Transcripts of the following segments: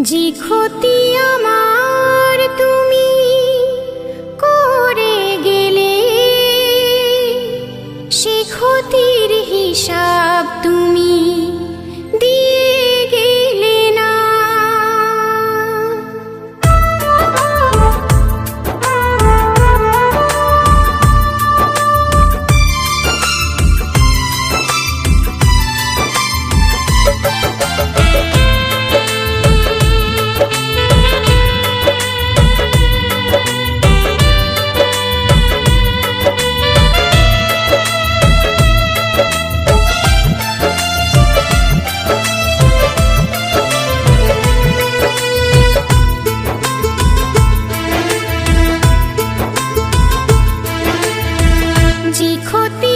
যে ক্ষতি আমার তুমি করে গেলে সে ক্ষতির হিসাব তুমি सीखोती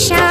shout.